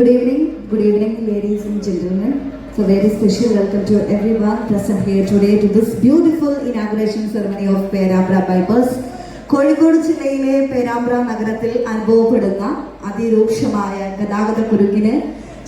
Good evening, good evening, ladies and gentlemen. So very special welcome to everyone present here today to this beautiful inauguration ceremony of Perambra Bypass. Kozhikode ജില്ലയിലെ പേരാമ്പ്ര നഗരത്തിൽ അനുഭവപ്പെടുന്ന അതിരൂക്ഷമായ ഗതാഗത കുരുക്കിന്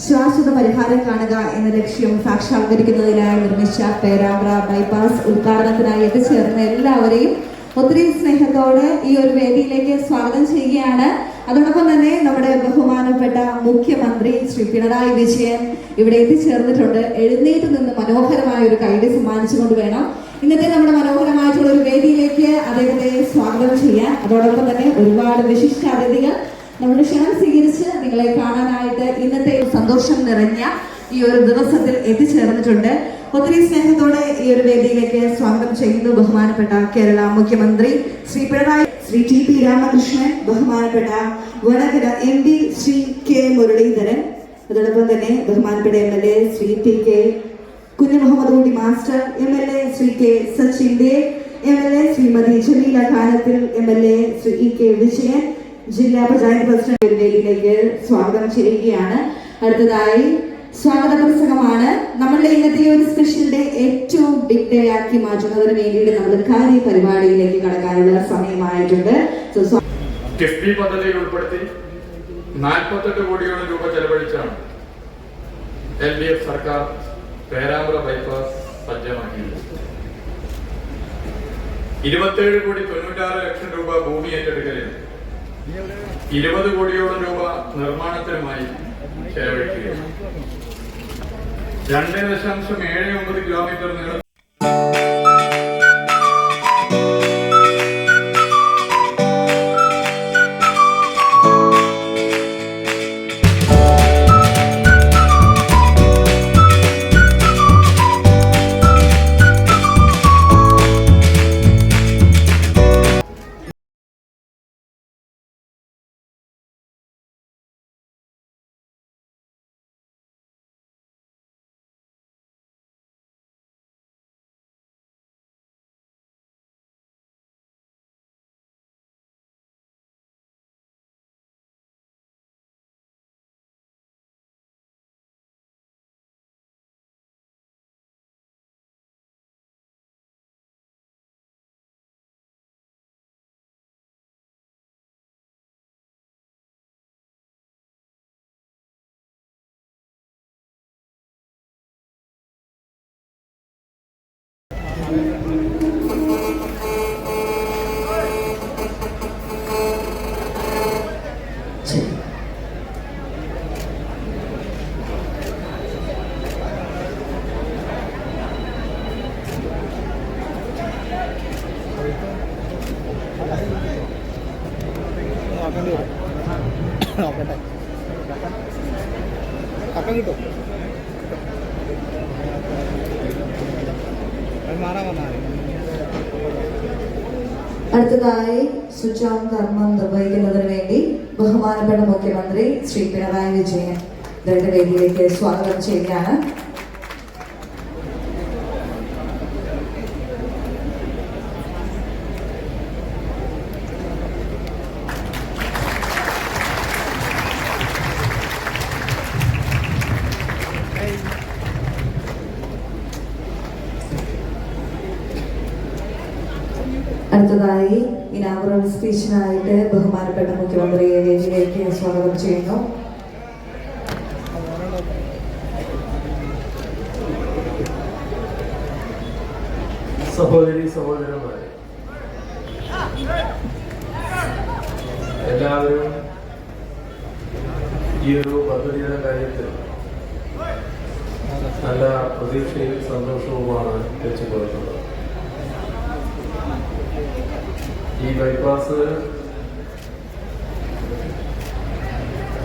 ശാശ്വത പരിഹാരം കാണുക എന്ന ലക്ഷ്യം സാക്ഷാത്കരിക്കുന്നതിനായി നിർമ്മിച്ച പേരാമ്പ്ര ബൈപ്പാസ് ഉദ്ഘാടനത്തിനായി എത്തിച്ചേർന്ന എല്ലാവരെയും ഒത്തിരി സ്നേഹത്തോടെ ഈ ഒരു വേദിയിലേക്ക് സ്വാഗതം ചെയ്യുകയാണ്. അതോടൊപ്പം തന്നെ നമ്മുടെ ബഹുമാനപ്പെട്ട മുഖ്യമന്ത്രി ശ്രീ പിണറായി വിജയൻ ഇവിടെ എത്തിച്ചേർന്നിട്ടുണ്ട്. എഴുന്നേറ്റ് നിന്ന് മനോഹരമായ ഒരു കൈഡി സമ്മാനിച്ചുകൊണ്ട് വേണം ഇന്നത്തെ നമ്മുടെ മനോഹരമായിട്ടുള്ള ഒരു വേദിയിലേക്ക് അദ്ദേഹത്തെ സ്വാഗതം ചെയ്യാൻ. അതോടൊപ്പം തന്നെ ഒരുപാട് വിശിഷ്ട അതിഥികൾ നമ്മുടെ ക്ഷണം സ്വീകരിച്ച് നിങ്ങളെ കാണാനായിട്ട് ഇന്നത്തെ സന്തോഷം നിറഞ്ഞ ഈ ഒരു ദിവസത്തിൽ എത്തിച്ചേർന്നിട്ടുണ്ട്. ഒത്തിരി സ്നേഹത്തോടെ ഈ ഒരു വേദിയിലേക്ക് സ്വാഗതം ചെയ്യുന്നു ബഹുമാനപ്പെട്ട കേരള മുഖ്യമന്ത്രി ശ്രീ പിണറായി ശ്രീ ടി പി രാമകൃഷ്ണൻ ബഹുമാനപ്പെട്ട Vadakara M P Shri K Muraleedharan അതോടൊപ്പം തന്നെ ബഹുമാനപ്പെട്ട M L A Shri T K Kunju Muhammad Kutty master M L A Shri K Sachin Dev M L A Shrimati Jameela Kanathil M L A Shri E K Vijayan ജില്ലാ panchayat president വേദിയിലേക്ക് സ്വാഗതം ചെയ്യുകയാണ് അടുത്തതായി സ്വാഗത പ്രസംഗമാണ് നമ്മളുടെ ഇന്നത്തെ ഒരു സ്പെഷ്യൽ ഡേ ഏറ്റവും ബിഗ് ഡേ ആക്കി മാറ്റുന്നതിന് വേണ്ടിയിട്ട് നമ്മൾ കാര്യ പരിപാടിയിലേക്ക് കടക്കാനുള്ള സമയമായിട്ടുണ്ട്. ഉൾപ്പെടുത്തി നാൽപ്പത്തെട്ട് കോടിയോളം രൂപ ചെലവഴിച്ചാണ് എൽ ഡി എഫ് സർക്കാർ പേരാമ്പ്ര ബൈപ്പാസ് സജ്ജമാക്കിയത്. ഇരുപത്തേഴ് കോടി തൊണ്ണൂറ്റാറ് ലക്ഷം രൂപ ഭൂമി ഏറ്റെടുക്കലിന് ഇരുപത് കോടിയോളം രൂപ നിർമ്മാണത്തിനുമായി ചെലവഴിക്കുകയാണ്. രണ്ട് ദശാംശം ഏഴ് ഒമ്പത് കിലോമീറ്റർ അടുത്തതായി ശുചാം ധർമ്മം നിർവഹിക്കുന്നതിന് വേണ്ടി ബഹുമാനപ്പെട്ട മുഖ്യമന്ത്രി ശ്രീ പിണറായി വിജയൻ ഇവരുടെ വേദിയിലേക്ക് സ്വാഗതം ചെയ്യുകയാണ്. അടുത്തതായി ഇനാഗുറൽ സ്പീച്ചിനായിട്ട് ബഹുമാനപ്പെട്ട മുഖ്യമന്ത്രിയെ വേദിയിലേക്ക് സ്വാഗതം ചെയ്യുന്നു. സഹോദരി സഹോദരന്മാരെ എല്ലാവരും ഈ ഒരു പദ്ധതിയുടെ കാര്യത്തിൽ നല്ല പ്രതീക്ഷയും സന്തോഷവുമാണ് വെച്ചു പോയിട്ടുള്ളത് ഈ ബൈപ്പാസ്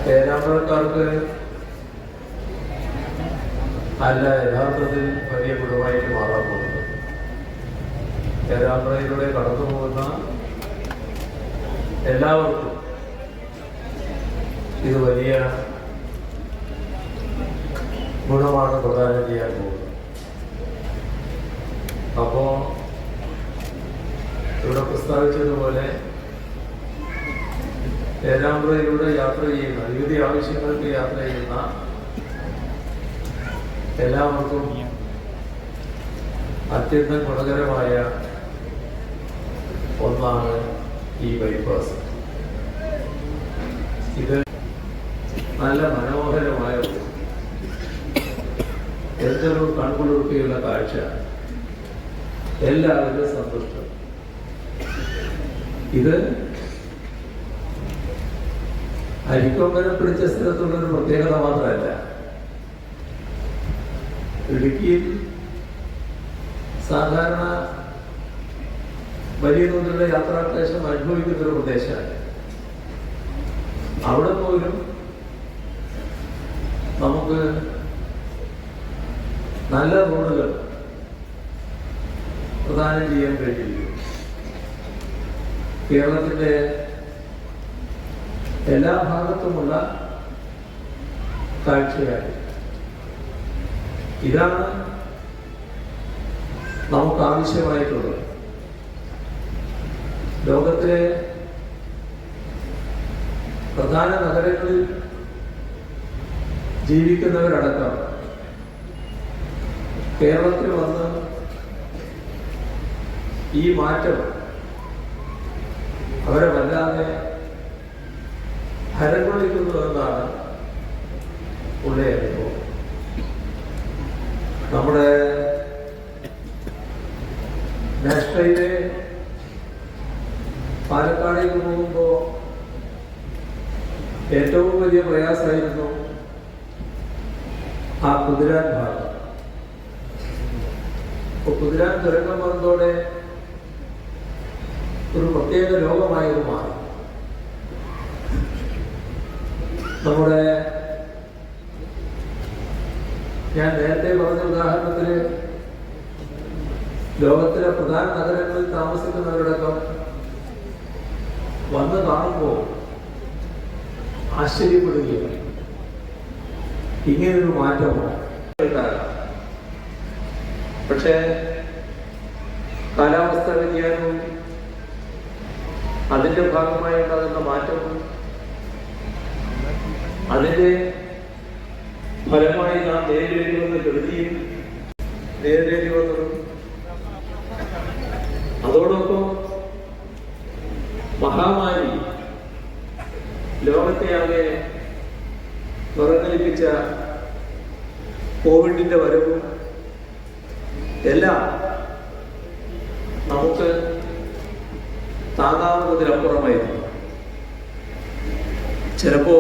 പേരാമ്പ്രക്കാർക്ക് അല്ല യഥാർത്ഥത്തിൽ വലിയ ഗുണമായിട്ട് മാറാൻ പോകുന്നത് പേരാമ്പ്രയിലൂടെ കടന്നു പോകുന്ന എല്ലാവർക്കും ഇത് വലിയ ഗുണമാണ് പ്രധാനം ചെയ്യാൻ പോകുന്നത്. അപ്പോ ഇവിടെ പ്രസ്താവിച്ചതുപോലെ പേരാമ്പ്രയിലൂടെ യാത്ര ചെയ്യുന്ന വിവിധ ആവശ്യങ്ങൾക്ക് യാത്ര ചെയ്യുന്ന എല്ലാവർക്കും അത്യന്തം ഗുണകരമായ ഒന്നാണ് ഈ ബൈപ്പാസ്. ഇത് നല്ല മനോഹരമായ എന്തൊരു കൺകുളിർപ്പിയുള്ള കാഴ്ച എല്ലാവരും സന്തുഷ്ടം ഇത് അരിക്കൊമ്പനെ പിടിച്ച സ്ഥലത്തുള്ള ഒരു പ്രത്യേകത മാത്രമല്ല. ഇടുക്കിയിൽ സാധാരണ വലിയ തോതിലുള്ള യാത്രാക്ലേശം അനുഭവിക്കുന്ന ഒരു പ്രദേശമാണ്. അവിടെ പോലും നമുക്ക് നല്ല റോഡുകൾ പ്രദാനം ചെയ്യാൻ കഴിയില്ല. കേരളത്തിന്റെ എല്ലാ ഭാഗത്തുമുള്ള കാഴ്ചയാണ് ഇതാണ് നമുക്ക് ആവശ്യമായിട്ടുള്ളത് ലോകത്തിലെ പ്രധാന നഗരങ്ങളിൽ ജീവിക്കുന്നവരടക്കം കേരളത്തിൽ വന്ന് ഈ മാറ്റം അവരെ വല്ലാതെ ഹരം കൊള്ളിക്കുന്നു എന്നാണ് ഉള്ള അനുഭവം നമ്മുടെ നാഷണലിലെ പാലക്കാടേക്ക് പോകുമ്പോൾ ഏറ്റവും വലിയ പ്രയാസമായിരുന്നു ആ കുതിരാൻ ഭാഗം അപ്പൊ കുതിരാൻ തുരങ്കം വന്നതോടെ ഒരു പ്രത്യേക ലോകമായി അത് മാറി. നമ്മുടെ ഞാൻ നേരത്തെ പറഞ്ഞ ഉദാഹരണത്തിൽ ലോകത്തിലെ പ്രധാന നഗരങ്ങളിൽ താമസിക്കുന്നവരോടൊപ്പം വന്ന് കാണുമ്പോൾ ആശ്ചര്യപ്പെടുകയാണ്. ഇങ്ങനൊരു മാറ്റമാണ് പക്ഷേ കാലാവസ്ഥ വ്യതിയാനവും അതിന്റെ ഭാഗമായി ഉണ്ടാകുന്ന മാറ്റവും അതിന്റെ ഫലമായി നാം നേരിടേണ്ടി വന്ന കൃതിയും നേരിടേണ്ടി വന്നതും അതോടൊപ്പം മഹാമാരി ലോകത്തെയാകെ വിറങ്ങലിപ്പിച്ച കോവിഡിന്റെ വരവും എല്ലാം നമുക്ക് താങ്ങാവുന്നതിനപ്പുറമായിരുന്നു. ചിലപ്പോ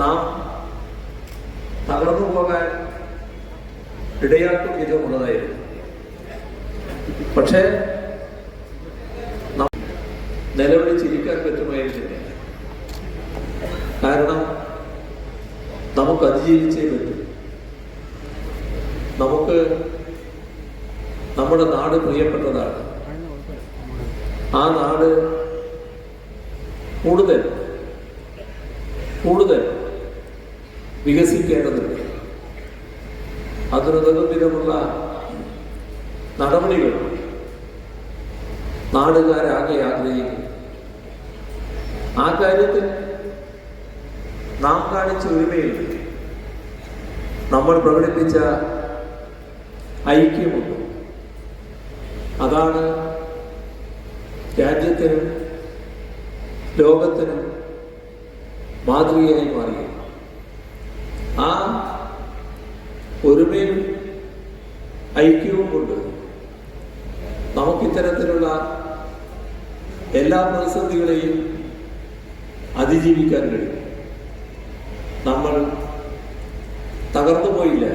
നാം തകർന്നു പോകാൻ ഇടയാക്കും വിധമുള്ളതായിരുന്നു പക്ഷേ നിലവിളിച്ചിരിക്കാൻ പറ്റുമായിരുന്നില്ല. കാരണം നമുക്ക് അതിജീവിച്ചേ പറ്റും. നമുക്ക് നമ്മുടെ നാട് പ്രിയപ്പെട്ടതാണ്. ആ നാട് കൂടുതൽ കൂടുതൽ വികസിക്കേണ്ടതുണ്ട്. അതിനുതകുന്നതിനുമുള്ള നടപടികൾ നാടുകാരാകെ ആഗ്രഹിക്കുന്നു. ആ കാര്യത്തിൽ നാം കാണിച്ച ഒരുമയിൽ നമ്മൾ പ്രകടിപ്പിച്ച ഐക്യമുണ്ട്. അതാണ് രാജ്യത്തിനും ലോകത്തിനും മാതൃകയായി മാറി ആ ഒരുമയും ഐക്യവും കൊണ്ട് നമുക്കിത്തരത്തിലുള്ള എല്ലാ പ്രതിസന്ധികളെയും അതിജീവിക്കാൻ കഴിയും. നമ്മൾ തകർന്നു പോയില്ല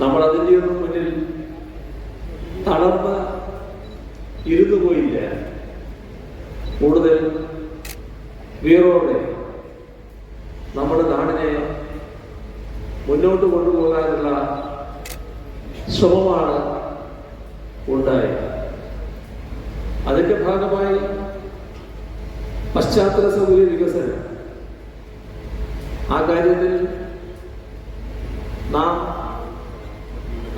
നമ്മൾ അതിന്റെ ഒന്നും മുന്നിൽ തളർന്ന് ഇരുന്നു പോയില്ല കൂടുതൽ വീറോടെ നമ്മുടെ നാടിനെ മുന്നോട്ട് കൊണ്ടുപോകാനുള്ള ശ്രമമാണ് ഉണ്ടായത്. അതിന്റെ ഭാഗമായി പശ്ചാത്തല സൗകര്യ വികസനം. ആ കാര്യത്തിൽ നാം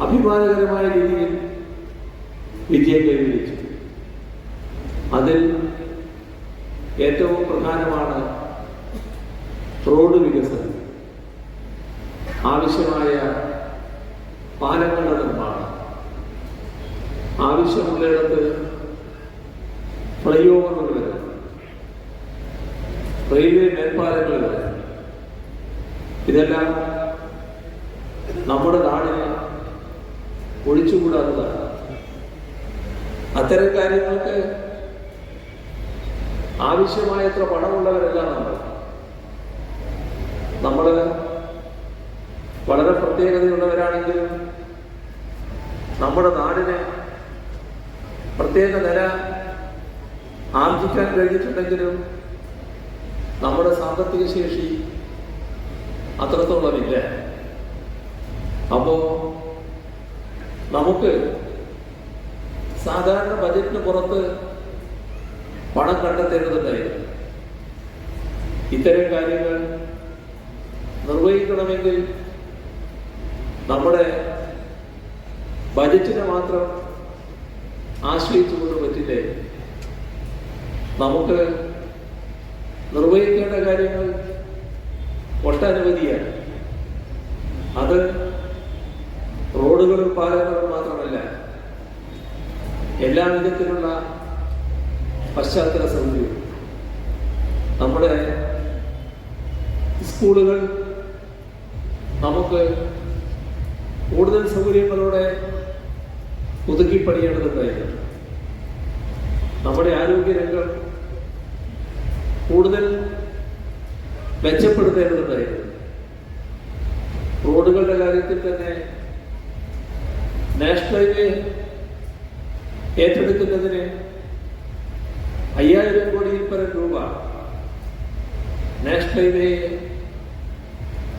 അഭിമാനകരമായ രീതിയിൽ വിജയം കൈവരിച്ചു. അതിൽ ഏറ്റവും പ്രധാനമാണ് റോഡ് വികസനം. ആവശ്യമായ പാലങ്ങളുടെ നിർമ്മാണം. ആവശ്യമുള്ളിടത്ത് ഫ്ലൈ ഓവറുകൾ വരെ. റെയിൽവേ മേൽപ്പാലങ്ങൾ വരെ. ഇതെല്ലാം നമ്മുടെ നാടിന് ഒഴിച്ചുകൂടാത്തതാണ്. അത്തരം കാര്യങ്ങൾക്ക് ആവശ്യമായത്ര പണമുള്ളവരല്ല നമ്മൾ. നമ്മൾ വളരെ പ്രത്യേകതയുള്ളവരാണെങ്കിലും നമ്മുടെ നാടിന് പ്രത്യേക നില ആർജിക്കാൻ കഴിഞ്ഞിട്ടുണ്ടെങ്കിലും നമ്മുടെ സാമ്പത്തിക ശേഷി അത്രത്തോളമില്ല. അപ്പോ നമുക്ക് സാധാരണ ബജറ്റിന് പുറത്ത് പണം കണ്ടെത്തേണ്ടതുണ്ടായിരുന്നു. ഇത്തരം കാര്യങ്ങൾ നിർവഹിക്കണമെങ്കിൽ നമ്മുടെ ബജറ്റിനെ മാത്രം ആശ്രയിച്ചുകൊണ്ട് പറ്റില്ലേ? നമുക്ക് നിർവഹിക്കേണ്ട കാര്യങ്ങൾ ഒട്ടനവധിയാണ്. അത് റോഡുകളും പാലങ്ങളും മാത്രമല്ല എല്ലാ വിധത്തിലുള്ള പശ്ചാത്തല സൗന്ദര്യം നമ്മുടെ സ്കൂളുകൾ നമുക്ക് കൂടുതൽ സൗകര്യങ്ങളോടെ പുതുക്കി പണിയേണ്ടതുണ്ടായിരുന്നു. നമ്മുടെ ആരോഗ്യരംഗം കൂടുതൽ മെച്ചപ്പെടുത്തേണ്ടതുണ്ടായിരുന്നു. റോഡുകളുടെ കാര്യത്തിൽ തന്നെ നാഷണൽ ഹൈവേ ഏറ്റെടുക്കുന്നതിന് അയ്യായിരം കോടിയിൽ രൂപ. നാഷണൽ ഹൈവേയെ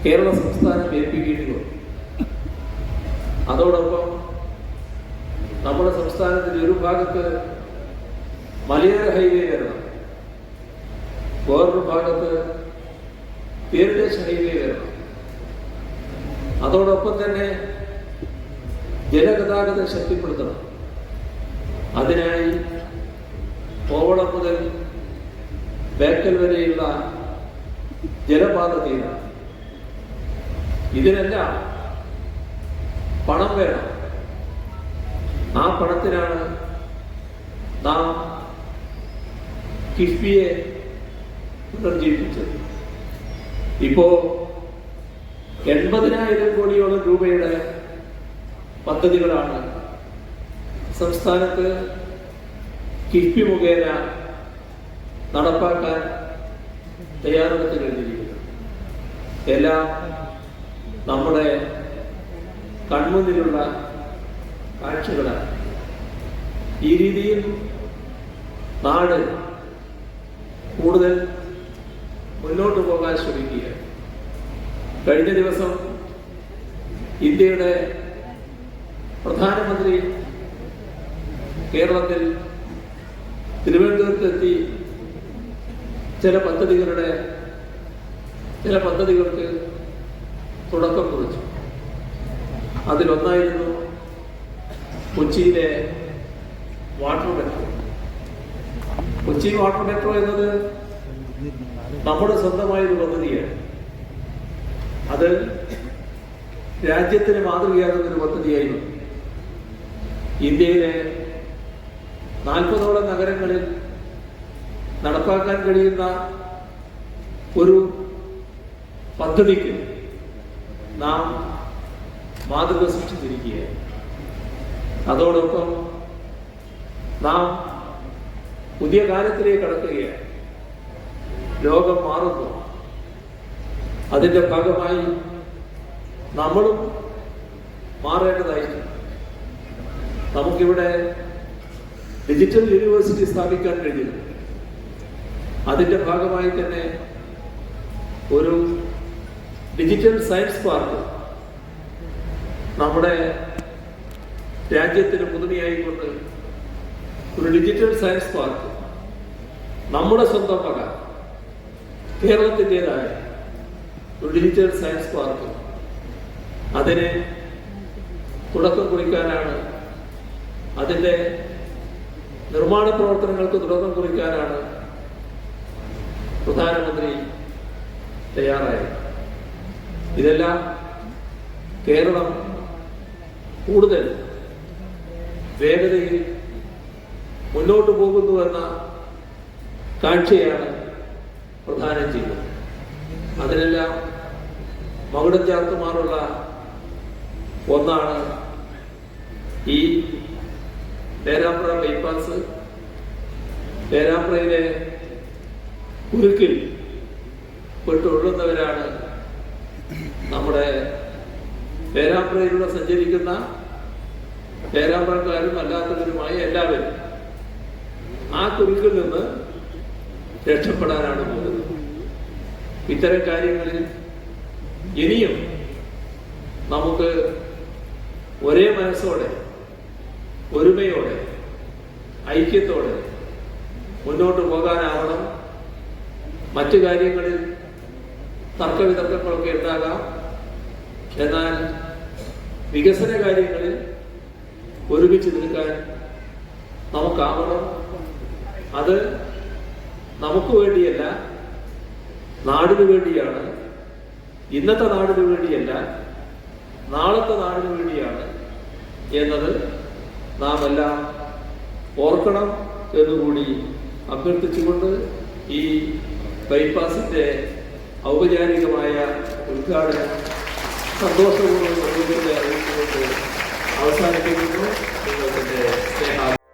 കേരള സംസ്ഥാനം ഏൽപ്പിക്കേണ്ടി വന്നു അതോടൊപ്പം നമ്മുടെ സംസ്ഥാനത്തിന്റെ ഒരു ഭാഗത്ത് മലയോര ഹൈവേ വരണം. വേറൊരു ഭാഗത്ത് തീരദേശ ഹൈവേ വരണം. അതോടൊപ്പം തന്നെ ജലഗതാഗതം ശക്തിപ്പെടുത്തണം. അതിനായി കോവളം മുതൽ ബേക്കൽ വരെയുള്ള ജലപാത തീരണം ഇതിനെല്ലാം പണം വേണം. ആ പണത്തിനാണ് നാം കിഫ്ബിയെ പുനർജീവിപ്പിച്ചത്. ഇപ്പോ എൺപതിനായിരം കോടിയോളം രൂപയുടെ പദ്ധതികളാണ് സംസ്ഥാനത്ത് കിഫ്ബി മുഖേന നടപ്പാക്കാൻ തയ്യാറെടുത്ത് കഴിഞ്ഞിരിക്കുന്നത് എല്ലാം നമ്മുടെ കൺമുന്നിലുള്ള കാഴ്ചകളാണ്. ഈ രീതിയിൽ നാട് കൂടുതൽ മുന്നോട്ട് പോകാൻ ശ്രമിക്കുക കഴിഞ്ഞ ദിവസം ഇന്ത്യയുടെ പ്രധാനമന്ത്രി കേരളത്തിൽ തിരുവനന്തപുരത്തെത്തി ചില പദ്ധതികളുടെ ചില പദ്ധതികൾക്ക് തുടക്കം കുറിച്ചു. അതിലൊന്നായിരുന്നു കൊച്ചിയിലെ water metro. Kochi water metro എന്നത് നമ്മുടെ സ്വന്തമായ ഒരു പദ്ധതിയാണ്. അത് രാജ്യത്തിന് മാതൃകയാകുന്ന ഒരു പദ്ധതിയായിരുന്നു. ഇന്ത്യയിലെ നാൽപ്പതോളം നഗരങ്ങളിൽ നടപ്പാക്കാൻ കഴിയുന്ന ഒരു പദ്ധതിക്ക് നാം മാതൃക സൃഷ്ടിച്ചിരിക്കുകയാണ്. അതോടൊപ്പം നാം പുതിയ കാലത്തിലേക്ക് കടക്കുകയാണ്. ലോകം മാറുന്നു. അതിന്റെ ഭാഗമായി നമ്മളും മാറേണ്ടതായിരിക്കും നമുക്കിവിടെ ഡിജിറ്റൽ യൂണിവേഴ്സിറ്റി സ്ഥാപിക്കാൻ കഴിഞ്ഞില്ല. അതിന്റെ ഭാഗമായി തന്നെ ഒരു ഡിജിറ്റൽ സയൻസ് പാർക്ക് നമ്മുടെ രാജ്യത്തിന് പുതുമയായിക്കൊണ്ട് ഒരു ഡിജിറ്റൽ സയൻസ് പാർക്ക് നമ്മുടെ സ്വന്തം വക കേരളത്തിന്റെതായ ഒരു ഡിജിറ്റൽ സയൻസ് പാർക്ക് അതിന് തുടക്കം കുറിക്കാനാണ് അതിന്റെ നിർമ്മാണ പ്രവർത്തനങ്ങൾക്ക് തുടക്കം കുറിക്കാനാണ് പ്രധാനമന്ത്രി തയ്യാറായത്. ഇതെല്ലാം കേരളം കൂടുതൽ വേഗതയിൽ മുന്നോട്ട് പോകുന്നുവെന്ന കാഴ്ചയാണ് പ്രധാനം ചെയ്യുന്നത്. അതിനെല്ലാം മകുടം ചേർത്തുമാറുള്ള ഒന്നാണ് ഈ പേരാമ്പ്ര ബൈപ്പാസ്. പേരാമ്പ്രയിലെ കുരുക്കിൽ പെട്ടൊഴുകുന്നവരാണ് നമ്മുടെ പേരാമ്പ്രയിലൂടെ സഞ്ചരിക്കുന്ന പേരാമ്പ്രക്കാരും അല്ലാത്തവരുമായ എല്ലാവരും ആ കുരുക്കിൽ നിന്ന് രക്ഷപ്പെടാനാണ് പോകുന്നത്. ഇത്തരം കാര്യങ്ങളിൽ ഇനിയും നമുക്ക് ഒരേ മനസ്സോടെ ഒരുമയോടെ ഐക്യത്തോടെ മുന്നോട്ട് പോകാനാവണം. മറ്റു കാര്യങ്ങളിൽ തർക്കവിതർക്കങ്ങളൊക്കെ ഉണ്ടാകാം. എന്നാൽ വികസന കാര്യങ്ങളിൽ ഒരുമിച്ച് നിൽക്കാൻ നമുക്കാവണം. അത് നമുക്ക് വേണ്ടിയല്ല നാടിനു വേണ്ടിയാണ്. ഇന്നത്തെ നാടിനു വേണ്ടിയല്ല നാളത്തെ നാടിനു വേണ്ടിയാണ് എന്നത് നാം എല്ലാം ഓർക്കണം എന്നുകൂടി അഭ്യർത്ഥിച്ചുകൊണ്ട് ഈ ബൈപ്പാസിന്റെ ഔപചാരികമായ ഉദ്ഘാടനം സന്തോഷപൂർവം അറിയിച്ചുകൊണ്ട് അവസാനിപ്പിക്കുന്നു. നിങ്ങൾക്കെന്റെ സ്നേഹം